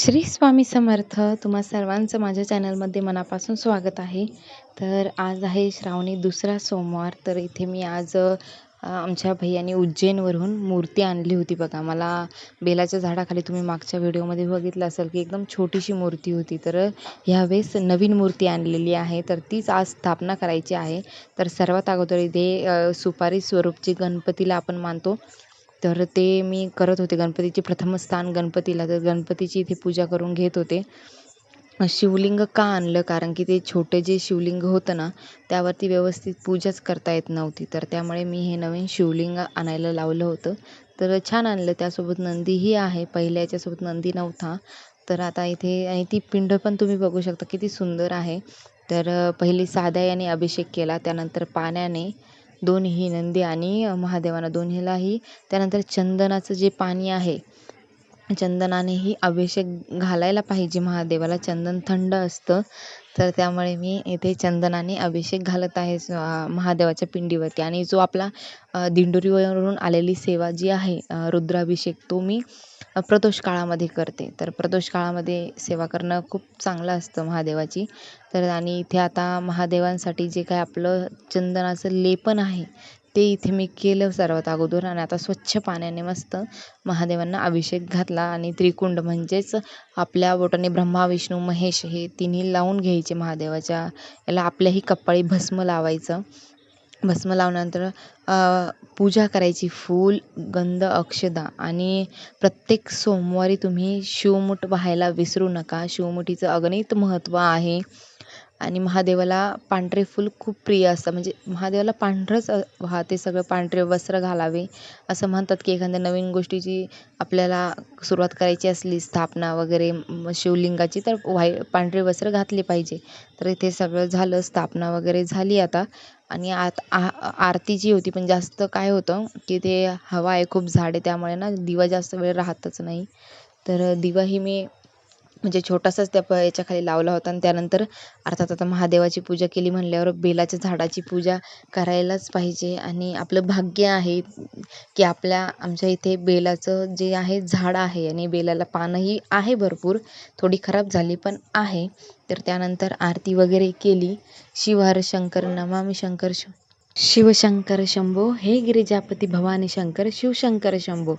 श्री स्वामी समर्थ. तुम्हा सर्वांचं माझ्या चॅनलमध्ये मनापासून स्वागत आहे. तर आज आहे श्रावणी दुसरा सोमवार. तर इथे मी आज आमच्या भैयानी उज्जैनवरून मूर्ती आणली होती बघा. मला बेलाच्या झाडाखाली तुम्ही मागच्या व्हिडिओमध्ये बघितलं असेल की एकदम छोटीशी मूर्ती होती. तर ह्यावेळेस नवीन मूर्ती आणलेली आहे. तर तीच आज स्थापना करायची आहे. तर सर्वात अगोदर इथे सुपारी स्वरूपची गणपतीला आपण मानतो. तर ते मी करत होते. गणपतीचे प्रथम स्थान गणपतीला. तर गणपतीची इथे पूजा करून घेत होते. शिवलिंग का आणलं? कारण की ते छोटे जे शिवलिंग होतं ना त्यावरती व्यवस्थित पूजाच करता येत नव्हती. तर त्यामुळे मी हे नवीन शिवलिंग आणायला लावलं होतं. तर छान आणलं. त्यासोबत नंदीही आहे. पहिल्या याच्यासोबत नंदी नव्हता. तर आता इथे आणि ती पिंड पण तुम्ही बघू शकता. किती सुंदर आहे. तर पहिली साध्या याने अभिषेक केला. त्यानंतर पाण्याने दोन्ही नंदी आणि महादेवांना दोन्हीलाही. त्यानंतर चंदनाचं जे पाणी आहे चंदनानेही अभिषेक घालायला पाहिजे. महादेवाला चंदन थंड असतं. तर त्यामुळे मी इथे चंदनाने अभिषेक घालत आहे स- महादेवाच्या पिंडीवरती. आणि जो आपला दिंडोरीवरून आलेली सेवा जी आहे रुद्राभिषेक तो मी प्रदोष काळामध्ये करते. तर प्रदोष काळामध्ये सेवा करणं खूप चांगलं असतं महादेवाची. तर आणि इथे आता महादेवांसाठी जे काय आपलं चंदनाचं लेपन आहे ते इथे मी केलं सर्वात अगोदर आणि आता स्वच्छ पाण्याने मस्त महादेवांना अभिषेक घातला आणि त्रिकुंड म्हणजेच आपल्या बोटाने ब्रह्मा विष्णू महेश हे तिन्ही लावून घ्यायचे महादेवाच्या. याला आपल्याही कपाळी भस्म लावायचं. भस्म लावल्यानंतर पूजा करायची फूल गंध अक्षदा आणि प्रत्येक सोमवारी तुम्ही शिवमुठ व्हायला विसरू नका. शिवमुठीचं अगणित महत्त्व आहे. आणि महादेवाला पांढरे फूल खूप प्रिय असतं. म्हणजे महादेवाला पांढरंच वाहते सगळं पांढरे वस्त्र घालावे. असं म्हणतात की एखाद्या नवीन गोष्टीची आपल्याला सुरुवात करायची असली स्थापना वगैरे शिवलिंगाची तर व्हाई पांढरे वस्त्र घातले पाहिजे. तर इथे सगळं झालं स्थापना वगैरे झाली आता. आणि आत आ आरती जी होती पण जास्त काय होतं की ते हवा आहे खूप झाड आहे त्यामुळे ना दिवा जास्त वेळ राहतच नाही. तर दिवाही मी म्हणजे छोटासाच त्या प याच्याखाली लावला होता आणि त्यानंतर अर्थात आता महादेवाची पूजा केली म्हणल्यावर बेलाच्या झाडाची पूजा करायलाच पाहिजे आणि आपलं भाग्य आहे की आपल्या आमच्या इथे बेलाचं जे आहे झाड आहे आणि बेलाला पानंही आहे भरपूर थोडी खराब झाली पण आहे. तर त्यानंतर आरती वगैरे केली. शिवहर शंकर नमामि शंकर श शिवशंकर शंभो हे गिरिजापती भवानी शंकर शिवशंकर शंभो.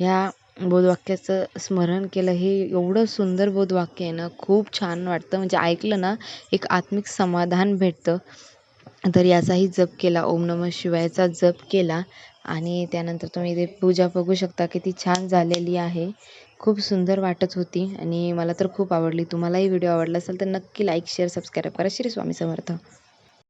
ह्या बोधवाक्याचं स्मरण केलं. हे एवढं सुंदर बोधवाक्य आहे ना खूप छान वाटतं. म्हणजे ऐकलं ना एक आत्मिक समाधान भेटतं. तर याचाही जप केला. ओम नमः शिवायचा जप केला. आणि त्यानंतर तुम्ही इथे पूजा बघू शकता किती छान झालेली आहे. खूप सुंदर वाटत होती आणि मला तर खूप आवडली. तुम्हालाही व्हिडिओ आवडला असेल तर नक्की लाईक शेअर सबस्क्राईब करा. श्री स्वामी समर्थ.